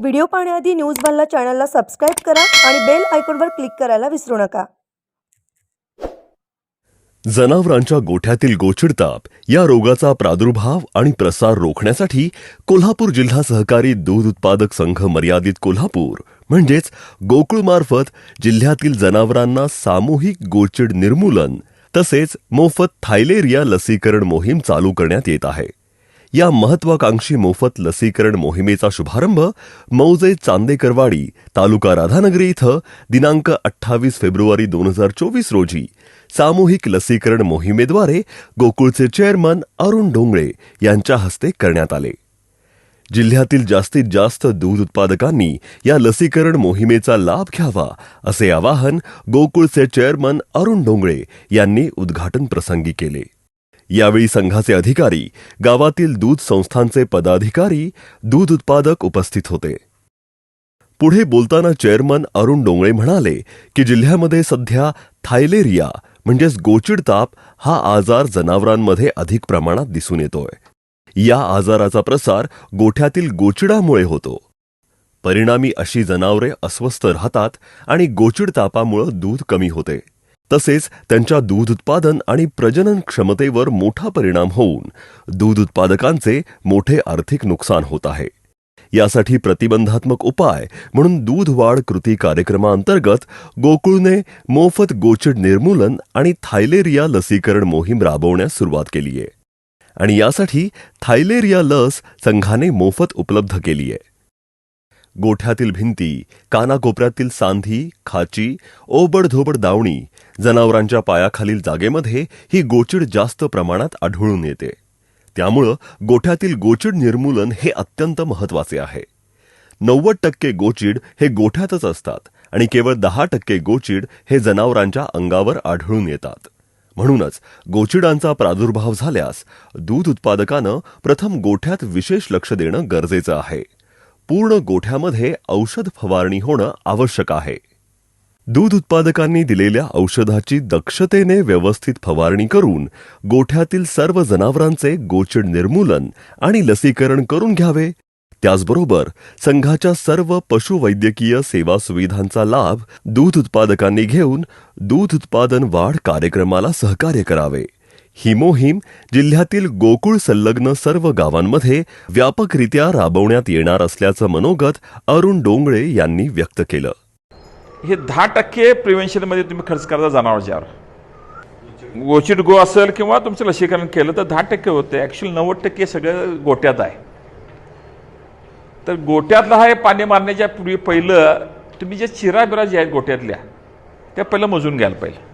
Video पाहण्याआधी news बल्ला चॅनलला सबस्क्राईब करा आणि बेल आयकॉनवर क्लिक करायला विसरू नका. जनावरांच्या गोठ्यातील गोचिडताप या रोगाचा प्रादुर्भाव आणि प्रसार रोखण्यासाठी कोल्हापूर जिल्हा सहकारी दूध उत्पादक संघ मर्यादित कोल्हापूर म्हणजेच गोकुळमार्फत जिल्ह्यातील जनावरांना सामूहिक गोचिड निर्मूलन तसेच मोफत थायलेरिया लसीकरण मोहीम चालू करण्यात येत आहे. या महत्वाकांक्षी मोफत लसीकरण मोहिमेचा शुभारंभ मौजे चांदेकरवाडी तालुका राधानगरी इथं दिनांक अठ्ठावीस फेब्रुवारी दोन हजार चोवीस रोजी सामूहिक लसीकरण मोहिमेद्वारे गोकुळचे चेअरमन अरुण डोंगळे यांच्या हस्ते करण्यात आले. जिल्ह्यातील जास्तीत जास्त दूध उत्पादकांनी या लसीकरण मोहिमेचा लाभ घ्यावा असे आवाहन गोकुळचे चेअरमन अरुण डोंगळे यांनी उद्घाटन प्रसंगी केले. यावेळी संघाचे अधिकारी गावातील दूध संस्थांचे पदाधिकारी दूध उत्पादक उपस्थित होते. पुढे बोलताना चेअरमन अरुण डोंगळे म्हणाले की जिल्ह्यामध्ये सध्या थायलेरिया म्हणजेच गोचिड ताप हा आजार जनावरांमध्ये अधिक प्रमाणात दिसून येतोय. या आजाराचा प्रसार गोठ्यातील गोचिडामुळे होतो. परिणामी अशी जनावरे अस्वस्थ राहतात आणि गोचिड तापामुळे दूध कमी होते. तसेच त्यांच्या दूध उत्पादन आणि प्रजनन क्षमतेवर मोठा परिणाम होऊन दूध उत्पादकांचे मोठे आर्थिक नुकसान होत आहे. यासाठी प्रतिबंधात्मक उपाय म्हणून दूध वाढ कृती कार्यक्रमाअंतर्गत गोकुळने मोफत गोचिड निर्मूलन आणि थायलेरिया लसीकरण मोहीम राबवण्यास सुरुवात केली आहे. आणि यासाठी थायलेरिया लस संघाने मोफत उपलब्ध केली आहे. गोठ्यातील भिंती कानाकोपऱ्यातील सांधी खाची ओबडधोबड दावणी जनावरांच्या पायाखालील जागेमध्ये ही गोचिड जास्त प्रमाणात आढळून येते. त्यामुळं गोठ्यातील गोचिड निर्मूलन हे अत्यंत महत्त्वाचे आहे. नव्वद टक्के गोचिड हे गोठ्यातच असतात आणि केवळ दहा टक्के गोचिड हे जनावरांच्या अंगावर आढळून येतात. म्हणूनच गोचिडांचा प्रादुर्भाव झाल्यास दूध उत्पादकानं प्रथम गोठ्यात विशेष लक्ष देणं गरजेचं आहे. पूर्ण गोठ्यामध्ये औषध फवारणी होणं आवश्यक आहे. दूध उत्पादकांनी दिलेल्या औषधाची दक्षतेने व्यवस्थित फवारणी करून गोठ्यातील सर्व जनावरांचे गोचिड निर्मूलन आणि लसीकरण करून घ्यावे. त्याचबरोबर संघाच्या सर्व पशुवैद्यकीय सेवा सुविधांचा लाभ दूध उत्पादकांनी घेऊन दूध उत्पादन वाढ कार्यक्रमाला सहकार्य करावे. ही मोहीम जिल्ह्यातील गोकुळ संलग्न सर्व गावांमध्ये व्यापकरित्या राबवण्यात येणार असल्याचं मनोगत अरुण डोंगळे यांनी व्यक्त केलं. हे दहा टक्के प्रिव्हेन्शनमध्ये तुम्ही खर्च करता जनावरच्यावर गोचिट गो असेल किंवा तुमचं लसीकरण केलं तर दहा टक्के होते. ॲक्च्युअली नव्वद टक्के सगळं गोट्यात आहे. तर गोट्यातलं हा हे पाणी मारण्याच्या पूर्वी पहिलं तुम्ही जे चिराबिरा ज्या आहेत गोट्यातल्या त्या पहिलं मोजून घ्याल पहिलं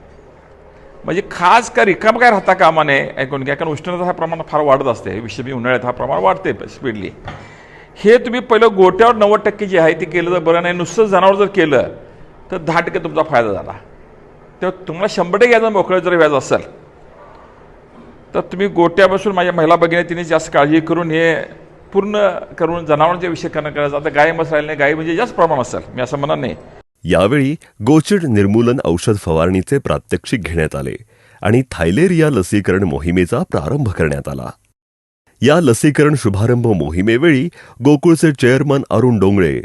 म्हणजे खास का रिकाम काय राहता कामा नये ऐकून घ्या कारण उष्णता हा प्रमाण फार वाढत असते विषमी उन्हाळ्यात हा प्रमाण वाढते स्पीडली हे तुम्ही पहिलं गोट्यावर नव्वद टक्के जे आहे ते केलं तर बरं नाही नुसतं जनावर जर केलं तर दहा टक्के तुमचा फायदा झाला. तेव्हा तुम्हाला शंभर टक्के याचा मोकळं जर व्याज असेल तर तुम्ही गोट्यापासून माझ्या महिला भगिनी तिने जास्त काळजी करून हे पूर्ण करून जनावरांच्या विषय करणं करायचं. आता गाय मस राहिले नाही गाय म्हणजे जास्त प्रमाण असेल मी असं म्हणणार नाही. यावेळी गोचिड निर्मूलन औषध फवारणीचे प्रात्यक्षिक घेण्यात आले आणि थायलेरिया लसीकरण मोहिमेचा प्रारंभ करण्यात आला. या लसीकरण शुभारंभ मोहिमेवेळी गोकुळचे चेअरमन अरुण डोंगळे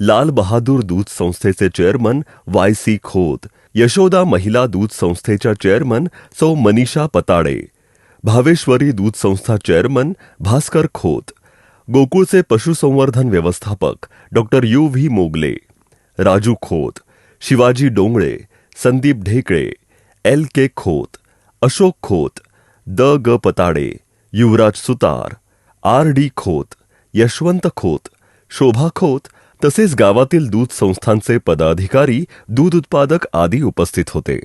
लाल बहादूर दूध संस्थेचे chairman Y C Khot Yashoda महिला दूध संस्थेच्या चेअरमन सौ मनीषा पताडे भावेश्वरी दूध संस्था चेअरमन भास्कर खोत गोकुळचे पशुसंवर्धन व्यवस्थापक doctor U V Mogle Raju Khot Shivaji Dongle Sandeep Dhekale L K Khot Ashok Khot the ग पताडे युवराज सुतार आर डी खोत यशवंत खोत शोभा खोत तसेच गावातील दूध संस्थांचे पदाधिकारी दूध उत्पादक आदी उपस्थित होते.